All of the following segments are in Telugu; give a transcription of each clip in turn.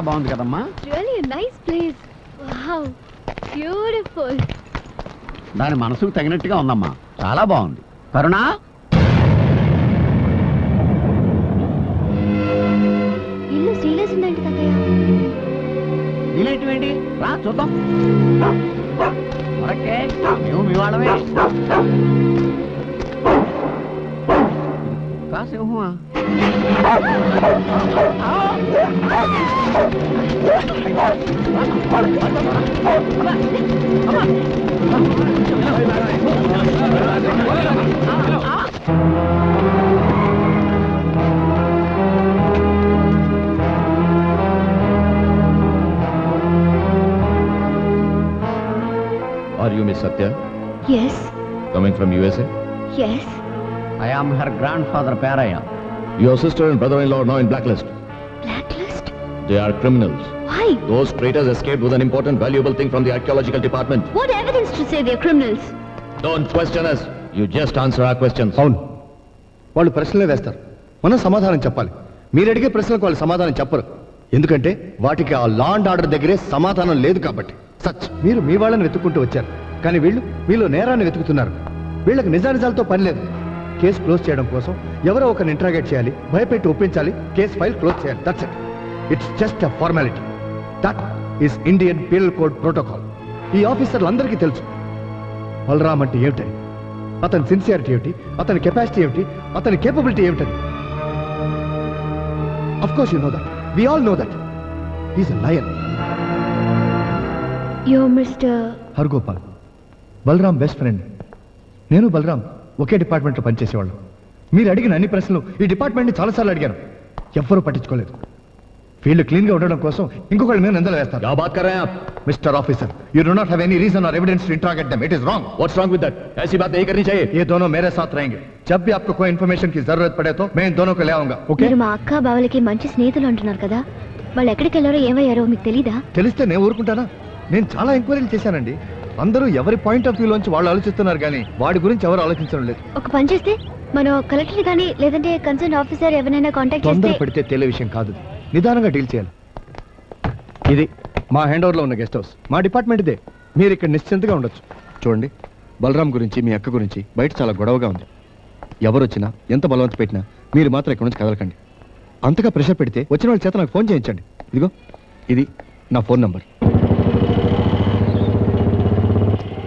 చాలా బాగుంది కదమ్మా. Really nice place wow beautiful దాని మనసుకు తగినట్టుగా ఉందమ్మా. చాలా బాగుంది. కరుణా? ఇల్లు ఉందండి తాతయ్య. ఇలేంటివేంటి రా చూద్దాం. మరక్కే మేము మీ వాళ్ళమే. కాసేమా Are you Miss Satya, yes coming from USA? Yes I am her grandfather Perayya Your sister and brother-in-law are now in blacklist. List They are criminals. Why Those traitors escaped with an important, valuable thing from the archaeological department. What evidence to say they criminals Don't question us. You just answer our questions. అవును వాళ్ళు ప్రశ్నలే వేస్తారు మనం సమాధానం చెప్పాలి మీరు అడిగే ప్రశ్నలకు వాళ్ళు సమాధానం చెప్పరు ఎందుకంటే వాటికి ఆ లా అండ్ ఆర్డర్ దగ్గరే సమాధానం లేదు కాబట్టి సచ్ మీరు మీ వాళ్ళని వెతుక్కుంటూ వచ్చారు కానీ వీళ్ళు మీలో నేరాన్ని వెతుకుతున్నారు వీళ్ళకి నిజానిజాలతో పని లేదు కేసు క్లోజ్ చేయడం కోసం ఎవరో ఒకరిని ఇంట్రాగేట్ చేయాలి భయపెట్టి ఒప్పించాలి కేసు ఫైల్ క్లోజ్ చేయాలి. That's it it's just a formality that is Indian penal code protocol ఈ ఆఫీసర్లందరికీ తెలుసు. బలరామ్ అంటే ఏమిటని అతని సిన్సియారిటీ ఏమిటి? అతని కెపాసిటీ ఏమిటి? అతని కేపబిలిటీ ఏమిటని of course you know that we all know that is lion yo mister Hargopal. Balram best friend నేను బలరామ్. ఒకే డిపార్ట్మెంట్లో పనిచేసేవాళ్ళం మీరు అడిగిన అన్ని ప్రశ్నలు ఈ డిపార్ట్మెంట్ని చాలాసార్లు అడిగాను ఎవ్వరూ పట్టించుకోలేదు ఫీల్డ్ క్లీన్గా ఉండడం కోసం ఇంకొకళ్ళ మీద నిందలు వేస్తారు क्या बात कर रहे हैं आप mister officer you do not have any reason or evidence to interrogate them it is wrong What's wrong with that? ऐसी बात नहीं करनी चाहिए. ये दोनों मेरे साथ रहेंगे जब भी आपको कोई इन्फॉर्मेशन की जरूरत पड़े तो मैं इन दोनों को ले आऊंगा ओके మీరు మా అక్క బావలకి మంచి స్నేహితులు అంటున్నారు కదా వాళ్ళు ఎక్కడికి వెళ్ళారో ఏమయ్యారో మీకు తెలీదా తెలిస్తే నేను ఊరుకుంటానా నేను చాలా ఎంక్వైరీలు చేశానండి అందరూ ఎవరి పాయింట్ ఆఫ్ వ్యూలోంచి వాళ్ళు ఆలోచిస్తున్నారు కానీ వాడి గురించి ఎవరు ఆలోచించడం లేదు. ఒక పని చేస్తే మనం కలెక్టర్ కానీ లేదంటే కన్సర్న్ ఆఫీసర్ ఎవరైనా కాంటాక్ట్ తొందర చేస్తే పడితే తెలియ విషయం కాదు. నిదానంగా డీల్ చేయాలి. ఇది మా హ్యాండ్ ఓవర్లో ఉన్న గెస్ట్ హౌస్ మా డిపార్ట్మెంట్ ఇదే మీరు ఇక్కడ నిశ్చింతగా ఉండొచ్చు. చూడండి బలరాం గురించి మీ అక్క గురించి బయట చాలా గొడవగా ఉంది. ఎవరు వచ్చినా ఎంత బలవంత పెట్టినా మీరు మాత్రం ఇక్కడ నుంచి కదలకండి. అంతగా ప్రెషర్ పెడితే వచ్చిన వాళ్ళ చేత నాకు ఫోన్ చేయించండి. ఇదిగో ఇది నా ఫోన్ నంబర్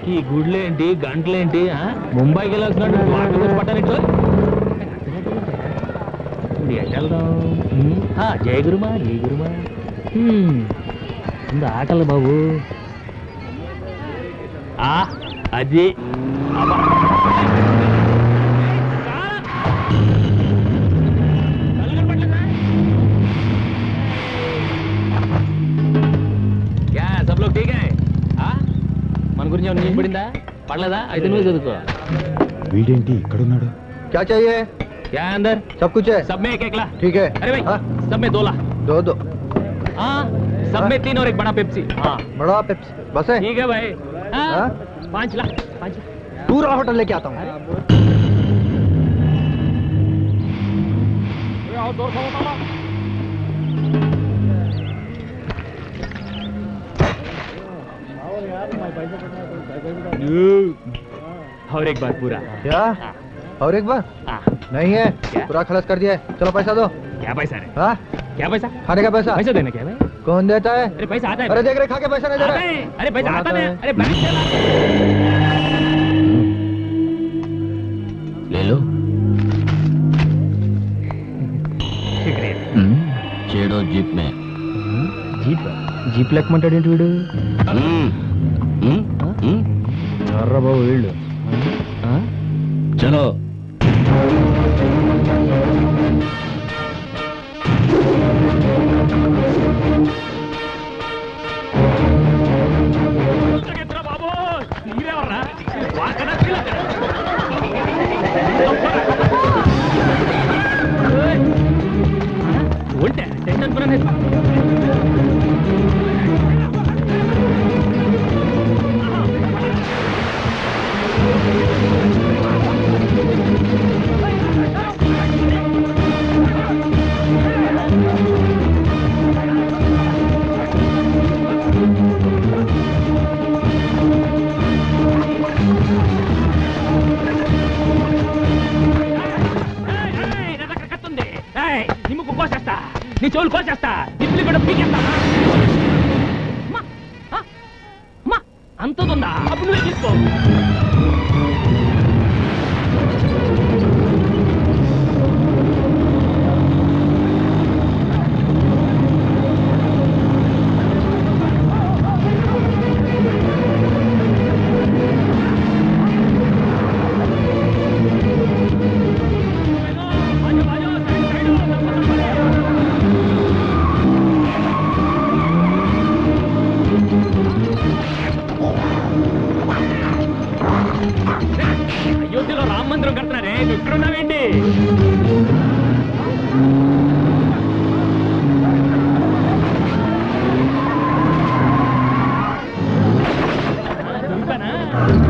ఈ గుడ్లేంటి గంటలేంటి ఆ? ముంబైకి వెళ్ళొస్తున్నాడు వాటర్ వచ్చి జయ గురుమా జయ గురుమా. ముందు ఆకలి బాబు. ఆ, అది. ఏమైనా న్యూస్ పడిందా పడలేదా అయితే నువ్వు చదువుకో వీడేంటి ఇక్కడున్నాడు క్యా చాహియే क्या अंदर सब कुछ है सब में एक एक ला ठीक है अरे भाई हाँ, सब में दो ला दो दो हाँ सब में तीन और एक बड़ा पेप्सी हाँ बड़ा पेप्सी बस है ठीक है भाई हाँ हाँ? पाँच ला पाँच ला पूरा होटल लेके आता हूँ और एक बार पूरा क्या और एक बार हाँ नहीं है क्या? पूरा खलास कर दिया है चलो पैसा दो क्या पैसा रे हाँ क्या पैसा खाने का पैसा पैसा देना क्या भाई कौन देता है अरे पैसा आता है अरे देख रहे खा के पैसा नहीं दे आता रहा है अरे पैसा कौन आता आता है है? अरे बैंक से ला ले लो शुक्रिया చేడో జీప్ మే జీప్ జీప్ లెక్కమంటాడు ఏంటి వీడు ఎర్ర బాబు వీళ్ళు? చలో. బాబు టెన్షన్ వాకన నిమ్ముకు కోసేస్తా నీ చెవులు కోసేస్తా ఇట్లు కూడా పీకేస్తా అంత ఉందా అప్పుడు నువ్వే తీసుకో కడుతున్నారే నువ్వు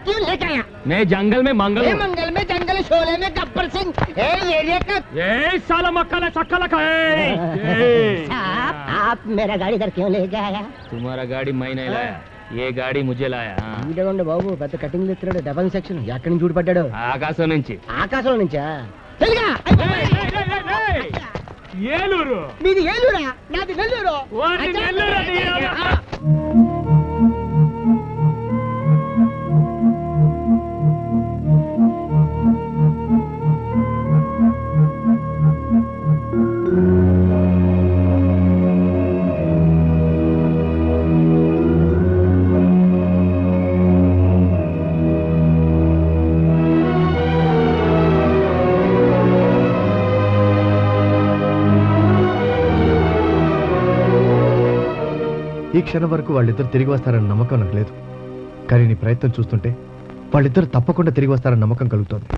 क्यों लेके आया मैं जंगल में मंगल ये हूँ मंगल में जंगल शोले में गब्बर सिंह ए एरिया का ये साला मक्खा चक्का लखा है साहब आप मेरा गाड़ी इधर क्यों लेके आया तुम्हारा गाड़ी मैं नहीं लाया ये गाड़ी मुझे लाया हाँ। వీడేవాడు బాబు పెద్ద కటింగ్ ఎత్తున్నాడు డబల్ సెక్షన్ ఎక్కడి నుంచి చూడపడ్డాడు ఆకాశం నుంచి ఆకాశంలో నుంచా తెలుగా ఏలూరు మీది ఏలూరా నాది నెల్లూరు ఈ క్షణం వరకు వాళ్ళిద్దరు తిరిగి వస్తారన్న నమ్మకం నాకు లేదు కానీ నీ ప్రయత్నం చూస్తుంటే వాళ్ళిద్దరు తప్పకుండా తిరిగి వస్తారన్న నమ్మకం కలుగుతోంది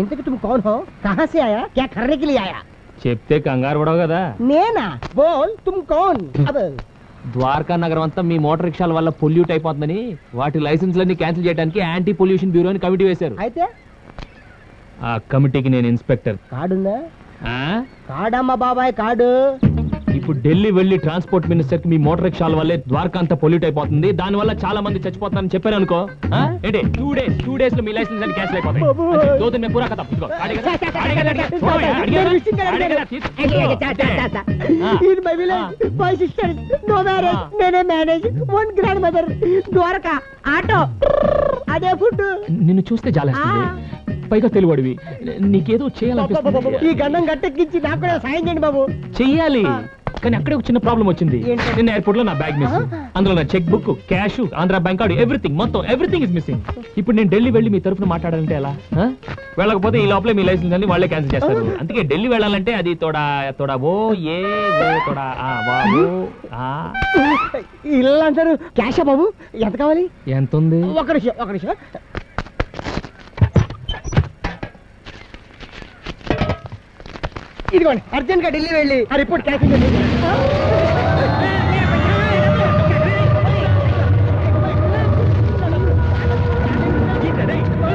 ఇంతకి तुम कौन हो कहाँ से आया क्या करने के लिए आया చెప్తే కంగారు పడవు కదా నేనా బోల్ तुम कौन अब ద్వారకా నగరం అంతా మీ మోటార్ రిక్షాల వల్ల పొల్యూట్ అయిపోతుందని వాటి లైసెన్స్లన్నీ క్యాన్సిల్ చేయడానికి యాంటీ పొల్యూషన్ బ్యూరో అని కమిటీ వేశారు అయితే ఆ కమిటీకి నేను ఇన్స్పెక్టర్ కార్డుందా ఆ? కార్డమ్మ బాబాయ్ కార్డు ఇప్పుడు ఢిల్లీ వెళ్ళి ట్రాన్స్పోర్ట్ మినిస్టర్కి మీ మోటార్ రిక్షాల వల్లే ద్వారకా అంతా పొల్యూట్ అయిపోతుంది. దాని వల్ల చాలా మంది చచ్చిపోతున్నారని చెప్పారు అనుకో. ఆ? ఏంటి? టూ డేస్ టూ డేస్లో మీ లైసెన్స్ అన్ని క్యాన్సిల్ అయిపోతాయి. బాబోయ్. అంతే, దో దిన్ మే పూరా ఆటో అదే ఫుడ్ నిన్ను చూస్తే జాలేస్తుంది. పైగా తెలుగుడివి నీకేదో చేయాలనిపిస్తుంది. ఈ గండం గట్టెక్కించి నాకు కూడా సాయం చేయండి బాబు. చెయ్యాలి. కానీ అక్కడే ఒక చిన్న ప్రాబ్లం వచ్చింది? నిన్న ఎయిర్పోర్ట్లో నా బ్యాగ్ మిస్ అందులో నా cheque book cash Andhra bank card everything మొత్తం ఎవ్రీథింగ్ ఇస్ మిస్సింగ్ ఇప్పుడు నేను ఢిల్లీ వెళ్ళి మీ తరఫున మాట్లాడాలంటే ఎలా? ఆ? వెళ్ళకపోతే ఈ లోపలే మీ లైసెన్స్ అన్ని వాళ్ళే క్యాన్సిల్ చేస్తారు. అందుకే ఢిల్లీ వెళ్ళాలంటే అది తోడా తోడా ఓ ఏ ఓ తోడా ఆ వా ఓ ఆ. ఇల్లు అంటారు క్యాషా బాబు? ఎంత కావాలి? ఎంత ఉంది ఒక నిమిషం ఒక నిమిషం. ఇదిగోండి అర్జెంట్గా ఢిల్లీ వెళ్ళి ఆ రిపోర్ట్ క్యాన్సిల్ చేసి